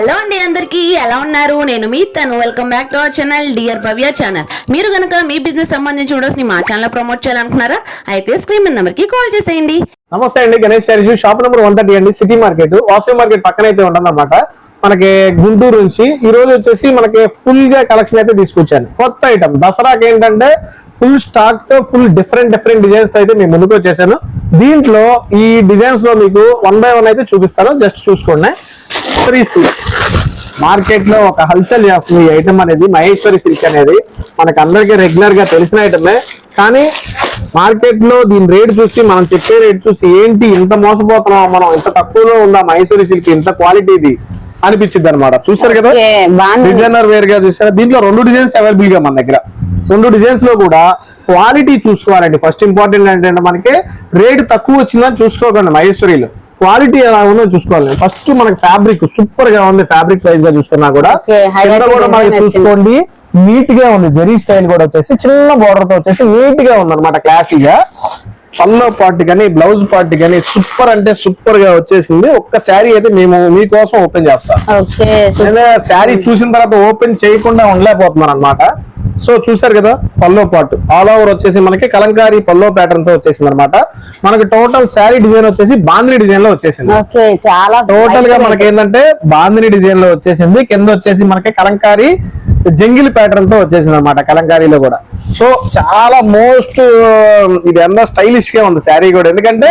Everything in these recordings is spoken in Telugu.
హలో అండి అందరికీ ఎలా ఉన్నారు? నేను మీ తను. Welcome back to our channel dear Bhavya channel మీరు కనుక మీ బిజినెస్ సంబంధించి వీడియోస్ని మా ఛానల్ ప్రమోట్ చేయాలనుకున్నారా అయితే స్క్రీన్ నెంబర్కి కాల్ చేసేయండి. నమస్తే అండి Ganesh sarees shop number one thirty అండి సిటీ మార్కెట్ వాసవి మార్కెట్ పక్కన అయితే ఉంటుందన్నమాట. మనకి గుంటూరు నుంచి ఈ రోజు వచ్చేసి మనకి ఫుల్గా కలెక్షన్ అయితే తీసుకొచ్చాను. కొత్త ఐటమ్ దసరాకి ఏంటంటే ఫుల్ స్టాక్తో ఫుల్ డిఫరెంట్ డిఫరెంట్ డిజైన్స్ అయితే మేము ముందుకు వచ్చేసాను. దీంట్లో ఈ డిజైన్స్లో మీకు వన్ బై వన్ అయితే చూపిస్తాను. జస్ట్ చూసుకోండి. త్రీ మార్కెట్లో ఒక హల్చల్ చేస్తుంది ఈ ఐటమ్ అనేది మహేశ్వరి సిల్క్ అనేది. మనకు అందరికీ రెగ్యులర్గా తెలిసిన ఐటమే కానీ మార్కెట్లో దీని రేట్ చూసి మనం చెప్పే రేట్ చూసి ఏంటి ఇంత మోసపోతున్నాం మనం ఇంత తక్కువలో ఉందా మహేశ్వరి సిల్క్ ఇంత క్వాలిటీ ఇది అనిపించింది అనమాట చూసారు కదా. డిజైనర్ వేర్గా చూసారా దీంట్లో రెండు డిజైన్స్ అవైలబుల్గా మన దగ్గర. రెండు డిజైన్స్లో కూడా క్వాలిటీ చూసుకోవాలండి. ఫస్ట్ ఇంపార్టెంట్ ఏంటంటే మనకి రేట్ తక్కువ వచ్చిందని చూసుకోకండి మహేశ్వరిలో. క్వాలిటీ ఎలా ఉందో చూసుకోవాలి. ఫస్ట్ మనకి ఫ్యాబ్రిక్ సూపర్గా ఉంది ఫ్యాబ్రిక్ ప్రైస్గా చూసుకున్నా కూడా. కూడా మనకి చూసుకోండి. నీట్గా ఉంది జరీ స్టైల్ కూడా వచ్చేసి చిన్న బోర్డర్తో వచ్చేసి నీట్గా ఉంది అనమాట క్లాసీగా. పల్లో పార్ట్ కానీ బ్లౌజ్ పార్ట్ కానీ సూపర్ అంటే సూపర్గా వచ్చేసింది. ఒక్క శారీ అయితే మేము మీకోసం ఓపెన్ చేస్తాం. శారీ చూసిన తర్వాత ఓపెన్ చేయకుండా ఉండలేకపోతున్నాను అనమాట సో చూసారు కదా పల్లో పాటు. ఆల్ ఓవర్ వచ్చేసి మనకి కలంకారీ పల్లో ప్యాటర్న్తో వచ్చేసింది అనమాట మనకి టోటల్ శారీ డిజైన్ వచ్చేసి బాంద్రీ డిజైన్లో వచ్చేసింది. చాలా టోటల్గా మనకి ఏంటంటే బాందిని డిజైన్లో వచ్చేసింది. కింద వచ్చేసి మనకి కలంకారీ జంగిల్ ప్యాటర్న్తో వచ్చేసింది అనమాట కలంకారీలో కూడా. సో చాలా మోస్ట్ ఇది ఎంత స్టైలిష్గా ఉంది శారీ కూడా. ఎందుకంటే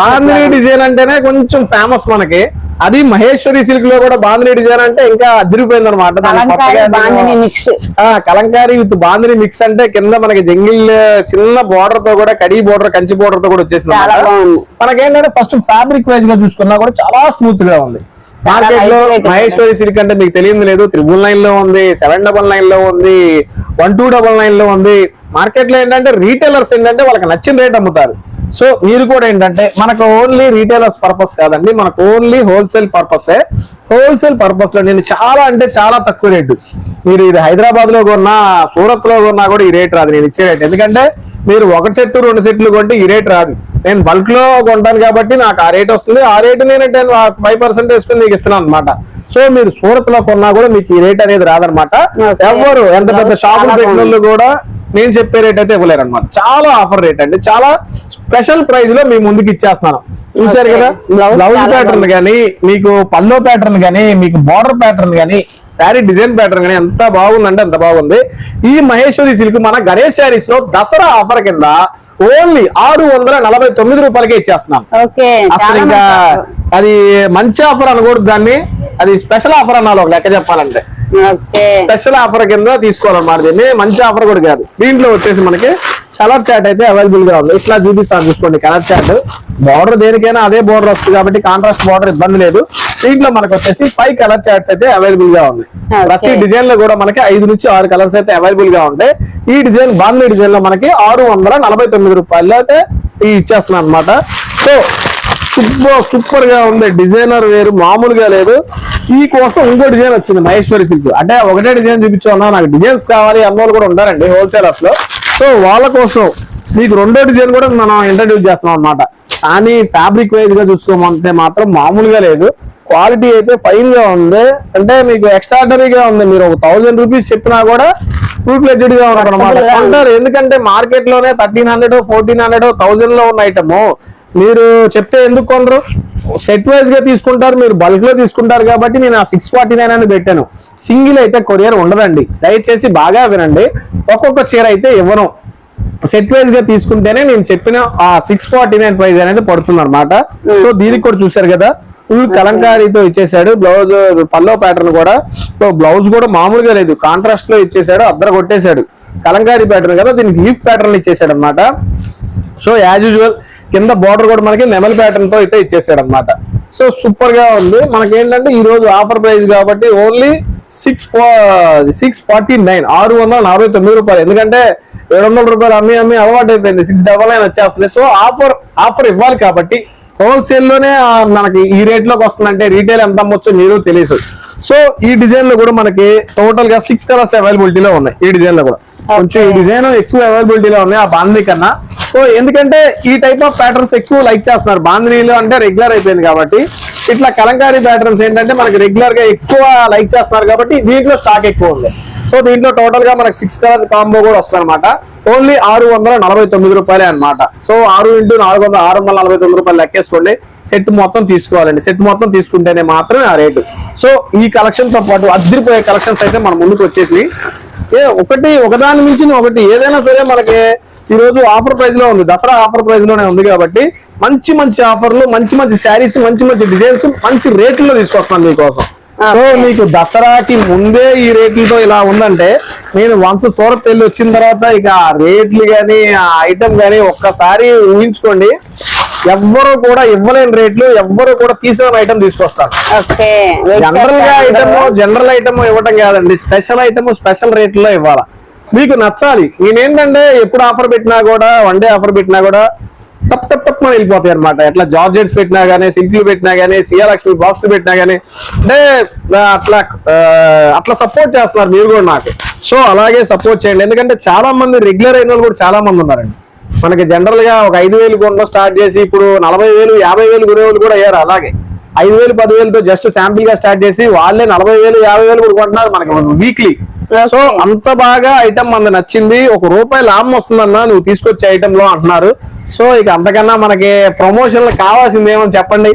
బాందిని డిజైన్ అంటేనే కొంచెం ఫేమస్ మనకి. అది మహేశ్వరి సిల్క్లో కూడా బాందిని డిజైన్ అంటే ఇంకా అదిరిపోయింది అనమాట కలంకారీ విత్ బాందిని మిక్స్ అంటే కింద మనకి జంగిల్ చిన్న బోర్డర్తో కూడా కడి బోర్డర్ కంచి బోర్డర్తో కూడా వచ్చేసింది. మనకేంటంటే ఫస్ట్ ఫ్యాబ్రిక్ వైజ్గా చూసుకున్నా కూడా చాలా స్మూత్గా ఉంది. మార్కెట్లో. మహేశ్వరి సిల్క్ అంటే మీకు తెలియదు లేదు త్రిబుల్ నైన్లో ఉంది సెవెన్ డబల్ నైన్లో ఉంది వన్ టూ డబల్ నైన్లో ఉంది. మార్కెట్లో ఏంటంటే రీటైలర్స్ ఏంటంటే వాళ్ళకి నచ్చిన రేట్ అమ్ముతారు. సో మీరు కూడా ఏంటంటే మనకు ఓన్లీ రీటైలర్స్ పర్పస్ కాదండి మనకు ఓన్లీ హోల్సేల్ పర్పస్ హోల్సేల్ పర్పస్లో నేను చాలా అంటే చాలా తక్కువ రేటు. మీరు ఇది హైదరాబాద్లో కొన్నా సూరత్లో కొన్నా కూడా ఈ రేట్ రాదు నేను ఇచ్చే రేట్. ఎందుకంటే మీరు ఒక సెట్ రెండు సెట్లు కొంటే ఈ రేట్ రాదు. నేను బల్క్లో కొంటాను కాబట్టి నాకు ఆ రేట్ వస్తుంది. ఆ రేట్ నేను టెన్ ఫైవ్ పర్సెంట్ వేసుకుని మీకు ఇస్తున్నాను అనమాట సో మీరు సూరత్లో కొన్నా కూడా మీకు ఈ రేట్ అనేది రాదనమాట. ఎవరు ఎంత పెద్ద షాపులు చాలా పెట్టిన కూడా నేను చెప్పే రేట్ అయితే ఇవ్వలేరు అనమాట చాలా ఆఫర్ రేట్ అండి. చాలా స్పెషల్ ప్రైస్లో మీ ముందుకు ఇచ్చేస్తున్నాను. చూసారు. కదా? Blouse pattern. కానీ మీకు పల్లో ప్యాటర్న్ కానీ మీకు బార్డర్ ప్యాటర్న్ కానీ శారీ డిజైన్ ప్యాటర్న్ కానీ ఎంత బాగుందంటే అంత బాగుంది. ఈ మహేశ్వరి సిల్క్ మన గణేష్ శారీస్లో దసరా ఆఫర్ కింద ఓన్లీ ఆరు వందల నలభై తొమ్మిది రూపాయలకే ఇచ్చేస్తున్నాం. అసలు ఇంకా అది మంచి ఆఫర్ అనకూడదు దాన్ని. అది స్పెషల్ ఆఫర్ ఒక లెక్క చెప్పాలంటే. స్పెషల్ ఆఫర్ కింద తీసుకోవాలన్నమాట దీన్ని. మంచి ఆఫర్ కూడా కాదు. దీంట్లో వచ్చేసి మనకి కలర్ చాట్ అయితే అవైలబుల్గా ఉంది. ఇట్లా చూపిస్తాను చూసుకోండి కలర్ చాట్ బార్డర్ దేనికైనా అదే బార్డర్ వస్తుంది కాబట్టి కాంట్రాస్ట్ బార్డర్ ఇబ్బంది లేదు. దీంట్లో మనకు వచ్చేసి ఫైవ్ కలర్ చాట్స్ అయితే అవైలబుల్గా ఉంది Okay. ప్రతి డిజైన్లో కూడా మనకి ఐదు నుంచి ఆరు కలర్స్ అయితే అవైలబుల్గా ఉంటాయి. ఈ డిజైన్ బాండ్లీ డిజైన్లో మనకి ఆరు వందల నలభై తొమ్మిది రూపాయలు అయితే ఈ ఇచ్చేస్తున్నాం అనమాట సో సూపర్ సూపర్గా ఉంది. డిజైనర్ వేరు మామూలుగా లేదు. ఈ కోసం ఇంకో డిజైన్ వచ్చింది మహేశ్వరి సిల్క్. అంటే ఒకటే డిజైన్ చూపించుకున్నా నాకు డిజైన్స్ కావాలి అన్నోళ్ళు కూడా ఉంటారండి హోల్సేలర్స్లో. సో వాళ్ళ కోసం మీకు రెండో డిజైన్ కూడా మనం ఇంట్రడ్యూస్ చేస్తున్నాం అనమాట కానీ ఫ్యాబ్రిక్ వైజ్గా చూసుకోమంటే మాత్రం మామూలుగా లేదు. క్వాలిటీ అయితే ఫైన్గా ఉంది. అంటే మీకు ఎక్స్ట్రాడనరీగా ఉంది. మీరు ఒక థౌజండ్ రూపీస్ చెప్పినా కూడా ఫుల్ ఫ్లెడ్జెడ్గా ఉన్నారు అనమాట ఎందుకంటే మార్కెట్లోనే థర్టీన్ హండ్రెడ్ ఫోర్టీన్ హండ్రెడ్ థౌజండ్లో ఉన్న ఐటమ్ మీరు చెప్తే ఎందుకు కొనరు? సెట్ వైజ్గా తీసుకుంటారు మీరు బల్క్లో తీసుకుంటారు కాబట్టి నేను ఆ సిక్స్ ఫార్టీ నైన్ అని పెట్టాను. సింగిల్ అయితే కొరియర్ ఉండదండి. దయచేసి బాగా వినండి. ఒక్కొక్క చీర అయితే ఇవ్వను. సెట్ వైజ్గా తీసుకుంటేనే నేను చెప్పిన ఆ సిక్స్ ఫార్టీ నైన్ ప్రైస్ అనేది పడుతుంది అనమాట సో దీనికి కూడా చూశారు కదా? ఫుల్ కలంకారీతో ఇచ్చేసాడు బ్లౌజ్ పల్లో ప్యాటర్న్ కూడా. సో బ్లౌజ్ కూడా మామూలుగా లేదు. కాంట్రాస్ట్లో ఇచ్చేసాడు అద్దరు కొట్టేశాడు. కలంకారీ ప్యాటర్న్ కదా దీనికి లీఫ్ ప్యాటర్న్ ఇచ్చేసాడు అనమాట సో యాజ్ యూజువల్ కింద బార్డర్ కూడా మనకి నెమల్ ప్యాటర్న్తో అయితే ఇచ్చేసాడు అనమాట సో సూపర్గా ఉంది. మనకి ఏంటంటే ఈ రోజు ఆఫర్ ప్రైస్ కాబట్టి only six six forty nine ఆరు వందల నలభై తొమ్మిది రూపాయలు. ఎందుకంటే ఏడు వందల రూపాయలు అమ్మి అమ్మి అలవాటు అయిపోయింది సిక్స్ డబల్ నైన్ వచ్చేస్తుంది. సో ఆఫర్ ఆఫర్ ఇవ్వాలి కాబట్టి హోల్సేల్లోనే మనకి ఈ రేట్లోకి వస్తుందంటే రీటైల్ ఎంత అమ్మొచ్చో మీరు తెలియదు. సో ఈ డిజైన్లో కూడా మనకి టోటల్గా సిక్స్ కలర్స్ అవైలబిలిటీలో ఉన్నాయి. ఈ డిజైన్లో కూడా. కొంచెం ఈ డిజైన్ ఎక్కువ అవైలబిలిటీలో ఉన్నాయి. ఆ బాంధీ కన్నా సో ఎందుకంటే ఈ టైప్ ఆఫ్ ప్యాటర్న్స్ ఎక్కువ లైక్ చేస్తున్నారు. బాంధనీలు అంటే రెగ్యులర్ అయిపోయింది కాబట్టి. ఇట్లా కలంకారీ ప్యాటర్న్స్ ఏంటంటే మనకి రెగ్యులర్గా ఎక్కువ లైక్ చేస్తున్నారు కాబట్టి దీంట్లో స్టాక్ ఎక్కువ ఉంది. సో దీంట్లో టోటల్గా మనకి సిక్స్ కలర్ కాంబో కూడా వస్తుంది అనమాట ఓన్లీ ఆరు వందల నలభై తొమ్మిది రూపాయలే అనమాట సో ఆరు ఇంటూ నాలుగు వందల ఆరు వందల నలభై తొమ్మిది రూపాయలు లెక్కేసుకోండి. సెట్ మొత్తం తీసుకోవాలండి. సెట్ మొత్తం తీసుకుంటేనే మాత్రమే ఆ రేటు సో ఈ కలెక్షన్తో పాటు అద్దరిపోయే కలెక్షన్స్ అయితే మన ముందుకు వచ్చేసి ఏ ఒకటి ఒకదాని మించిన ఒకటి ఏదైనా సరే మనకి ఈ రోజు ఆఫర్ ప్రైస్లో ఉంది. దసరా ఆఫర్ ప్రైస్లోనే ఉంది కాబట్టి మంచి మంచి ఆఫర్లు మంచి మంచి శారీస్ మంచి మంచి డిజైన్స్ మంచి రేట్లలో తీసుకొస్తున్నాను మీకోసం. సో మీకు దసరాకి ముందే ఈ రేట్లతో ఇలా ఉందంటే నేను వంత సూరత్ వెళ్ళి వచ్చిన తర్వాత ఇక ఆ రేట్లు గాని ఆ ఐటమ్ గాని ఒక్కసారి ఊహించుకోండి. ఎవ్వరు కూడా ఇవ్వలేని రేట్లు ఎవ్వరు కూడా తీసిన ఐటమ్ తీసుకొస్తారు. జనరల్గా ఐటమ్ జనరల్ ఐటమ్ ఇవ్వటం కాదండి. స్పెషల్ ఐటమ్ స్పెషల్ రేట్లో ఇవ్వాలా. మీకు నచ్చాలి. నేనేంటంటే ఎప్పుడు ఆఫర్ పెట్టినా కూడా వన్ డే ఆఫర్ పెట్టినా కూడా టప్ టప్ టప్ మనం వెళ్ళిపోతాయి అనమాట ఎట్లా జార్జెట్స్ పెట్టినా గానీ సింపుల్ పెట్టినా గానీ సిఆర్ లక్ష్మి బాక్స్ పెట్టినా గానీ అంటే అట్లా అట్లా సపోర్ట్ చేస్తున్నారు మీరు కూడా నాకు. సో అలాగే సపోర్ట్ చేయండి. ఎందుకంటే చాలా మంది రెగ్యులర్ అయిన వాళ్ళు కూడా చాలా మంది ఉన్నారండి. మనకి జనరల్గా ఒక ఐదు వేలు కొనడం స్టార్ట్ చేసి ఇప్పుడు నలభై వేలు యాభై వేలు కొనే వాళ్ళు కూడా అయ్యారు అలాగే. ఐదు వేలు పదివేలతో జస్ట్ శాంపిల్గా స్టార్ట్ చేసి వాళ్ళే నలభై వేలు యాభై వేలు కూడా కొంటున్నారు మనకి వీక్లీ సో అంత బాగా ఐటమ్ మనకు నచ్చింది. ఒక రూపాయి లాభం వస్తుందన్నా నువ్వు తీసుకొచ్చే ఐటమ్లో అంటున్నారు. సో ఇక అంతకన్నా మనకి ప్రమోషన్లు కావాల్సింది ఏమని చెప్పండి.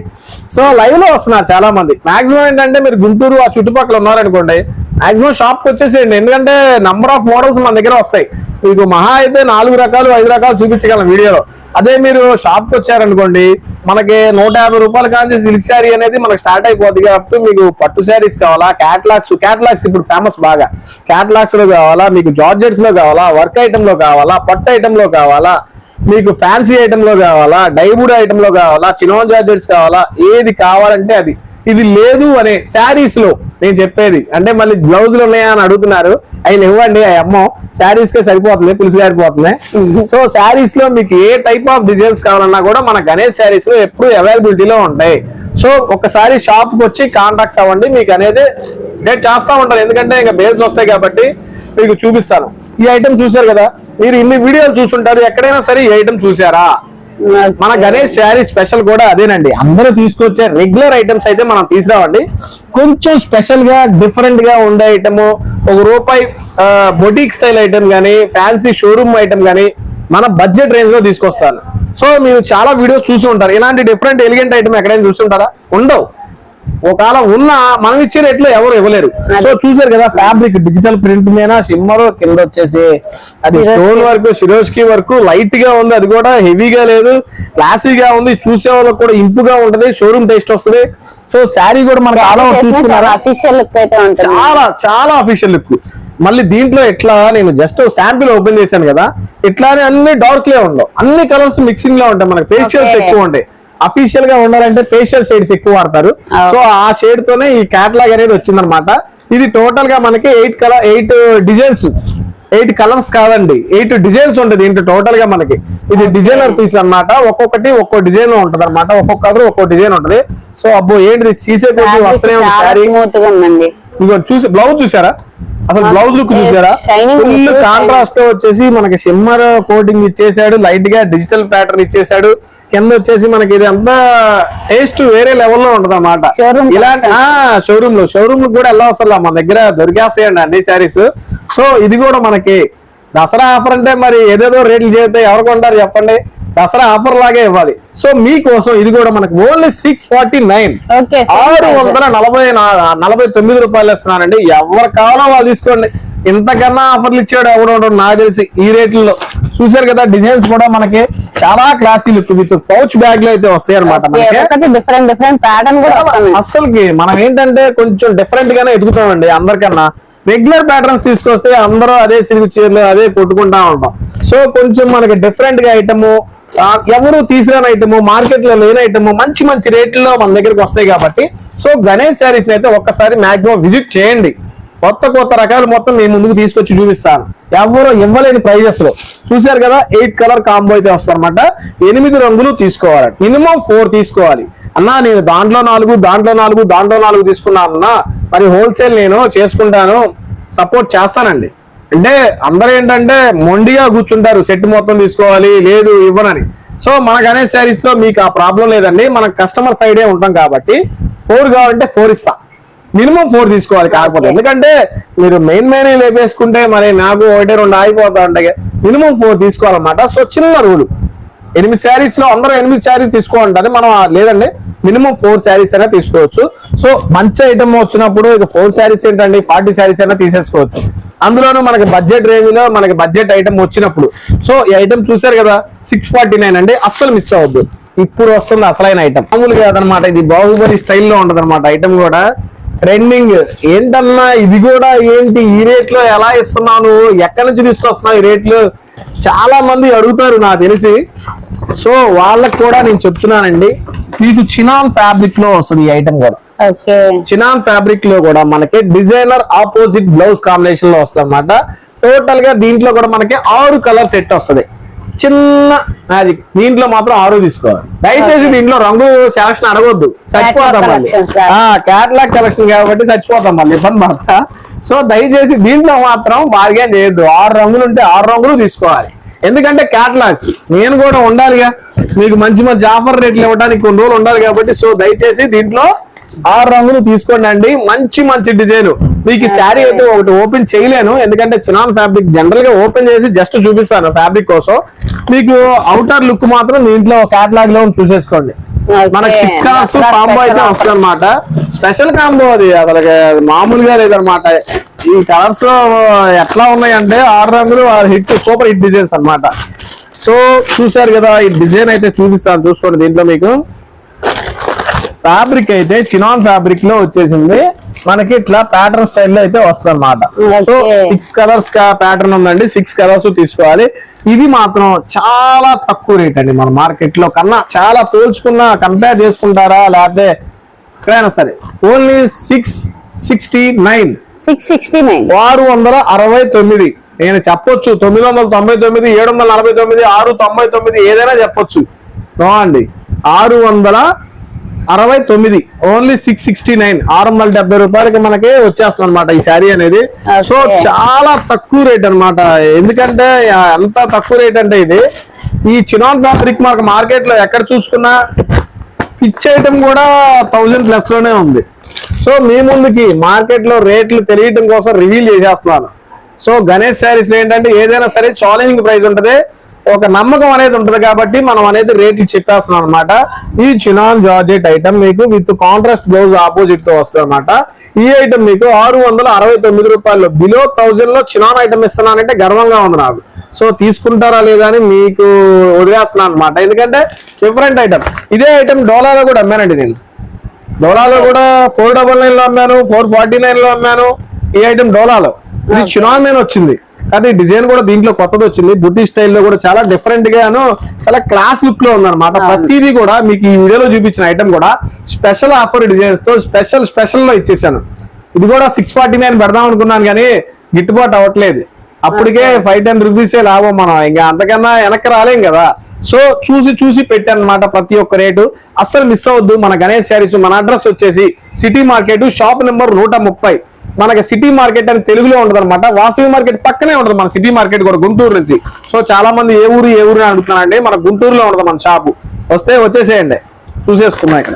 సో లైవ్లో వస్తున్నారు చాలా మంది మాక్సిమం ఏంటంటే మీరు గుంటూరు ఆ చుట్టుపక్కల ఉన్నారనుకోండి మాక్సిమం షాప్కి వచ్చేసేయండి. ఎందుకంటే నంబర్ ఆఫ్ మోడల్స్ మన దగ్గర వస్తాయి. మీకు మహా అయితే నాలుగు రకాలు ఐదు రకాలు చూపించగలం వీడియోలో. అదే మీరు షాప్కి వచ్చారనుకోండి మనకి నూట యాభై రూపాయల కాంచి సిల్క్ శారీ అనేది మనకు స్టార్ట్ అయిపోద్ది కాబట్టి మీకు పట్టు శారీస్ కావాలా క్యాట్లాగ్స్ క్యాట్లాగ్స్ ఇప్పుడు ఫేమస్ బాగా. క్యాట్లాగ్స్లో కావాలా మీకు జార్జెట్స్లో కావాలా వర్క్ ఐటమ్లో కావాలా పట్టు ఐటమ్లో కావాలా మీకు ఫ్యాన్సీ ఐటమ్లో కావాలా డైవుడ్ ఐటమ్లో కావాలా చినోన్ జార్జెట్స్ కావాలా ఏది కావాలంటే అది. ఇది లేదు అనే శారీస్లో నేను చెప్పేది. అంటే మళ్ళీ బ్లౌజులు ఉన్నాయా అని అడుగుతున్నారు. అవి ఇవ్వండి ఆ అమ్మ శారీస్ కే సరిపోతుంది పులుసు గారిపోతుంది సో శారీస్లో మీకు ఏ టైప్ ఆఫ్ డిజైన్స్ కావాలన్నా కూడా మన గణేష్ శారీస్లో ఎప్పుడు అవైలబిలిటీలో ఉంటాయి. సో ఒకసారి షాప్కి వచ్చి కాంటాక్ట్ అవ్వండి. మీకు అనేది నేను చేస్తా ఉంటాను. ఎందుకంటే ఇంకా బేల్స్ వస్తాయి కాబట్టి మీకు చూపిస్తాను. ఈ ఐటమ్ చూశారు కదా? మీరు ఇన్ని వీడియోలు చూసుంటారు. ఎక్కడైనా సరే ఈ ఐటమ్ చూసారా మన గణేష్ శారీ స్పెషల్ కూడా అదేనండి. అందరూ తీసుకొచ్చే రెగ్యులర్ ఐటమ్స్ అయితే మనం తీసుకురావండి. కొంచెం స్పెషల్గా డిఫరెంట్గా ఉండే ఐటమ్ ఒక రూపాయి బొటిక్ స్టైల్ ఐటమ్ గానీ ఫ్యాన్సీ షోరూమ్ ఐటమ్ గానీ మన బడ్జెట్ రేంజ్లో తీసుకొస్తాను. సో మీరు చాలా వీడియోస్ చూసి ఉంటారు. ఇలాంటి డిఫరెంట్ ఎలిగెంట్ ఐటమ్ ఎక్కడైనా చూస్తుంటారా ఉండవు. ఒకవేళ ఉన్న మనం ఇచ్చే రేట్లో ఎవరు ఇవ్వలేరు. సో చూసారు కదా ఫ్యాబ్రిక్ డిజిటల్ ప్రింట్ మీద షిమ్మర్ కింద వచ్చేసి అది. స్టోన్ వర్క్ షిరోష్కి వర్క్ లైట్గా ఉంది అది కూడా హెవీగా లేదు క్లాసీగా ఉంది చూసే వాళ్ళకి కూడా ఇంపుగా ఉంటది షోరూమ్ టేస్ట్ వస్తుంది. సో శారీ కూడా మనకి చూసుకున్నారా? ఉంటుంది. చాలా చాలా అఫీషియల్ లుక్ మళ్ళీ దీంట్లో ఎట్లా నేను జస్ట్ శాంపిల్ ఓపెన్ చేశాను కదా ఇట్లానే అన్ని డార్క్ లే ఉండవు. అన్ని కలర్స్ మిక్సింగ్లో ఉంటాయి మనకి. ఫేషియల్స్. ఎక్కువ ఉంటాయి. అఫీషియల్గా ఉండాలంటే ఫేషియల్ షేడ్స్ ఎక్కువ వాడతారు. సో ఆ షేడ్ తోనే ఈ క్యాటలాగ్ అనేది వచ్చిందనమాట ఇది టోటల్గా మనకి eight colour eight designs eight colours కాదండి. ఎయిట్ డిజైన్స్ ఉంటుంది ఇంటి టోటల్గా మనకి. ఇది డిజైనర్ పీస్ అన్నమాట. ఒక్కొక్కటి ఒక్కో డిజైన్ ఉంటది అనమాట ఒక్కొక్క కలర్ ఒక్కో డిజైన్ ఉంటది. సో అబ్బో ఏంటి తీసే వస్తూనే ఉంది. చూసి బ్లౌజ్ చూసారా అసలు బ్లౌజ్ లుక్ చూసారా? ఫుల్ కాంట్రాస్ట్ వచ్చేసి మనకి షిమ్మర్ కోటింగ్ ఇచ్చేసాడు లైట్గా డిజిటల్ ప్యాటర్న్ ఇచ్చేసాడు కింద వచ్చేసి మనకి ఇది అంతా టేస్ట్ వేరే లెవెల్లో ఉంటది అన్నమాట ఇలాంటి షోరూమ్లో. షోరూమ్ కూడా ఎలా వస్తా మన దగ్గర దొరికేస్తాయండి అన్ని శారీస్ సో ఇది కూడా మనకి దసరా ఆఫర్ అంటే మరి ఏదేదో రేట్లు చేస్తే ఎవరు కొంటారు చెప్పండి? దసరా ఆఫర్ లాగే ఇవ్వాలి. సో మీకోసం ఇది కూడా మనకి ఓన్లీ సిక్స్ ఫార్టీ నైన్ ఆరు వందల నలభై నలభై తొమ్మిది రూపాయలు ఇస్తున్నానండి. ఎవరు కావాలో వాళ్ళు తీసుకోండి. ఇంతకన్నా ఆఫర్లు ఇచ్చాడు ఎవరు ఉండడు నాకు తెలిసి ఈ రేట్లలో. చూసారు కదా డిజైన్స్ కూడా మనకి చాలా క్లాసీ లుక్ విత్ పౌచ్ బ్యాగ్లో అయితే వస్తాయి అనమాట డిఫరెంట్ డిఫరెంట్ ప్యాటర్న్ కూడా అస్సలకి మనం ఏంటంటే కొంచెం డిఫరెంట్ గానే ఎదుగుతామండి అందరికన్నా. రెగ్యులర్ ప్యాటర్న్స్ తీసుకొస్తే అందరూ అదే సిల్క్ చీరలు అదే కొట్టుకుంటా ఉంటాం. సో కొంచెం మనకి డిఫరెంట్గా ఐటమ్ ఎవరు తీసిరాని ఐటమ్ మార్కెట్లో లేని ఐటమ్ మంచి మంచి రేట్లలో మన దగ్గరికి వస్తాయి కాబట్టి సో గణేష్ శారీస్ అయితే ఒక్కసారి మాక్సిమం విజిట్ చేయండి. కొత్త కొత్త రకాలు మొత్తం నేను ముందుకు తీసుకొచ్చి చూపిస్తాను. ఎవరు ఇవ్వలేని ప్రైజెస్లో. చూశారు కదా ఎయిట్ కలర్ కాంబో అయితే వస్తారనమాట ఎనిమిది రంగులు తీసుకోవాలి. మినిమం ఫోర్ తీసుకోవాలి. అన్నా నేను దాంట్లో నాలుగు దాంట్లో నాలుగు దాంట్లో నాలుగు తీసుకున్నాను అన్నా మరి హోల్సేల్ నేను చేసుకుంటాను. సపోర్ట్ చేస్తానండి. అంటే అందరూ ఏంటంటే మొండిగా కూర్చుంటారు సెట్ మొత్తం తీసుకోవాలి లేదు ఇవ్వనని. సో మన గణేష్ శారీస్లో మీకు ఆ ప్రాబ్లం లేదండి. మన కస్టమర్ సైడే ఉంటాం కాబట్టి ఫోర్ కావాలంటే ఫోర్ ఇస్తా. మినిమం ఫోర్ తీసుకోవాలి కాకపోతే. ఎందుకంటే మీరు మెయిన్ మెయిన్ లేపేసుకుంటే మరి నాకు ఒకటి రెండు ఆగిపోతా ఉంటాయి. మినిమం ఫోర్ తీసుకోవాలన్నమాట. సో చిన్న రూల్. ఎనిమిది శారీస్లో అందరూ ఎనిమిది శారీస్ తీసుకోవాలంటే మనం లేదండి. మినిమం ఫోర్ శారీస్ అయినా తీసుకోవచ్చు. సో మంచి ఐటమ్ వచ్చినప్పుడు ఇక ఫోర్ శారీస్ ఏంటండి? ఫార్టీ శారీస్ అయినా తీసేసుకోవచ్చు. అందులోనూ మనకి బడ్జెట్ రేంజ్లో మనకి బడ్జెట్ ఐటమ్ వచ్చినప్పుడు. సో ఈ ఐటమ్ చూసారు కదా సిక్స్ ఫార్టీ నైన్ అండి. అస్సలు మిస్ అవ్వద్దు. ఇప్పుడు వస్తుంది అసలైన ఐటమ్ మామూలుగా కాదనమాట ఇది బాహుబలి స్టైల్లో ఉంటది అనమాట ఐటమ్ కూడా. ట్రెండింగ్ ఏంటన్నా ఇది కూడా ఏంటి? ఈ రేట్లో ఎలా ఇస్తున్నావు నువ్వు ఎక్కడి నుంచి తీసుకొస్తున్నావు ఈ రేట్లు? చాలా మంది అడుగుతారు నాకు తెలిసి. సో వాళ్ళకి కూడా నేను చెప్తున్నానండి. మీకు చినాన్ ఫ్యాబ్రిక్లో వస్తుంది ఈ ఐటమ్ కూడా. ఓకే. చినాన్ ఫ్యాబ్రిక్లో కూడా మనకి డిజైనర్ ఆపోజిట్ బ్లౌజ్ కాంబినేషన్లో వస్తుంది అనమాట టోటల్గా దీంట్లో కూడా మనకి ఆరు కలర్ సెట్ వస్తది. చిన్న మ్యాజిక్ దీంట్లో మాత్రం ఆరు తీసుకోవాలి. దయచేసి దీంట్లో రంగు సెలక్షన్ అడగొద్దు. చచ్చిపోతాం మళ్ళీ. క్యాటలాగ్ కలెక్షన్ కాబట్టి చచ్చిపోతాం మళ్ళీ ఇబ్బంది పడతా. సో దయచేసి దీంట్లో మాత్రం బార్గెన్ చేయొద్దు. ఆరు రంగులు ఉంటే ఆరు రంగులు తీసుకోవాలి. ఎందుకంటే క్యాటలాగ్స్ నేను కూడా ఉండాలిగా. మీకు మంచి మంచి ఆఫర్ రేట్లు ఇవ్వడానికి కొన్ని రోజులు ఉండాలి కాబట్టి సో దయచేసి దీంట్లో ఆరు రంగులు తీసుకోండి అండి మంచి మంచి డిజైన్. మీకు ఈ శారీ అయితే ఒకటి ఓపెన్ చేయలేను. ఎందుకంటే చినాన్ ఫ్యాబ్రిక్ జనరల్గా ఓపెన్ చేసి జస్ట్ చూపిస్తాను ఫ్యాబ్రిక్ కోసం. మీకు అవుటర్ లుక్ మాత్రం దీంట్లో క్యాటలాగ్లో చూసేసుకోండి. మనకి సిక్స్ కలర్స్ కాంబో అయితే వస్తుంది అనమాట స్పెషల్ కాంబో అది. అసలు మామూలుగా లేదనమాట ఈ కలర్స్ ఎట్లా ఉన్నాయంటే ఆరు రంగులు హిట్ సూపర్ హిట్ డిజైన్స్ అన్నమాట. సో చూసారు కదా ఈ డిజైన్ అయితే చూపిస్తాను. చూసుకోండి దీంట్లో మీకు. ఫ్యాబ్రిక్ అయితే చినాన్ ఫ్యాబ్రిక్లో వచ్చేసింది. మనకి ఇట్లా ప్యాటర్న్ స్టైల్లో అయితే వస్తుంది అనమాట సో. సిక్స్ కలర్స్ ప్యాటర్న్ ఉందండి. సిక్స్ కలర్స్ తీసుకోవాలి. ఇది మాత్రం చాలా తక్కువ రేట్ అండి మన మార్కెట్లో. కన్నా చాలా పోల్చుకున్నా కంపేర్ చేసుకుంటారా? లేకపోతే ఎక్కడైనా సరే. Only six sixty nine six sixty nine ఆరు వందల అరవై తొమ్మిది. నేను చెప్పొచ్చు. తొమ్మిది వందల తొంభై తొమ్మిది ఏడు వందల నలభై తొమ్మిది ఆరు తొంభై తొమ్మిది ఏదైనా చెప్పొచ్చు. అండి. ఆరు వందల అరవై తొమ్మిది ఓన్లీ సిక్స్ సిక్స్టీ నైన్ ఆరు వందల డెబ్బై రూపాయలకి మనకి వచ్చేస్తుంది అనమాట ఈ శారీ అనేది. సో. చాలా తక్కువ రేట్ అన్నమాట. ఎందుకంటే ఎంత తక్కువ రేట్ అంటే ఇది. ఈ చినాన్ ఫ్యాబ్రిక్ మనకు మార్కెట్లో ఎక్కడ చూసుకున్నా పిచ్ ఐటమ్ కూడా థౌజండ్ ప్లస్లోనే ఉంది. సో మీ ముందుకి మార్కెట్లో రేట్లు తెలియటం కోసం రివీల్ చేసేస్తున్నాను. సో గణేష్ శారీస్ ఏంటంటే ఏదైనా సరే ఛాలెంజింగ్ ప్రైస్ ఉంటది. ఒక నమ్మకం అనేది ఉంటది కాబట్టి మనం అనేది రేట్లు చెప్పేస్తున్నాం అనమాట ఈ చినాన్ జార్జెట్ ఐటమ్ మీకు విత్ కాంట్రాస్ట్ బ్లౌజ్ ఆపోజిట్తో వస్తుంది అనమాట ఈ ఐటమ్ మీకు ఆరు వందల అరవై తొమ్మిది రూపాయలు. బిలో థౌజండ్లో చినాన్ ఐటమ్ ఇస్తున్నానంటే గర్వంగా ఉంది నాకు. సో తీసుకుంటారా లేదా అని మీకు వదిలేస్తున్నాను అనమాట ఎందుకంటే డిఫరెంట్ ఐటమ్ ఇదే ఐటమ్ డోలాలో కూడా అమ్మానండి నేను. డోలాలో కూడా ఫోర్ డబల్ నైన్లో అమ్మాను ఫోర్ ఫార్టీ నైన్లో అమ్మాను. ఈ ఐటమ్ డోలాలో ఇది చినాన్ వచ్చింది. కానీ డిజైన్ కూడా దీంట్లో కొత్తది వచ్చింది. బుద్ధి స్టైల్లో కూడా చాలా డిఫరెంట్ గాను చాలా క్లాస్ లుక్లో ఉందన్నమాట. ప్రతిదీ కూడా మీకు ఈ వీడియోలో చూపించిన ఐటమ్ కూడా స్పెషల్ ఆఫర్ డిజైన్స్తో స్పెషల్ స్పెషల్లో ఇచ్చేసాను. ఇది కూడా సిక్స్ ఫార్టీ నైన్ పెడదాం అనుకున్నాను కానీ గిట్టుబాటు అవ్వట్లేదు. అప్పటికే ఫైవ్ టెన్ రూపీసే లాభం మనం. ఇంకా అంతకన్నా వెనక్కి రాలేం కదా. సో చూసి చూసి పెట్టాను అనమాట ప్రతి ఒక్క రేటు. అస్సలు మిస్ అవ్వద్దు. మన గణేష్ శారీస్ మన అడ్రస్ వచ్చేసి సిటీ మార్కెట్ షాప్ నెంబర్ నూట ముప్పై. మనకి సిటీ మార్కెట్ అని తెలుగులో ఉండదు అనమాట వాసవి మార్కెట్ పక్కనే ఉంటుంది మన సిటీ మార్కెట్ కూడా గుంటూరు నుంచి. సో చాలా మంది ఏ ఊరు ఏ ఊరు అని అడుగుతున్నారండి మన గుంటూరులో ఉండదు మన షాపు వస్తే వచ్చేసేయండి. చూసేసుకున్నాం ఇక్కడ.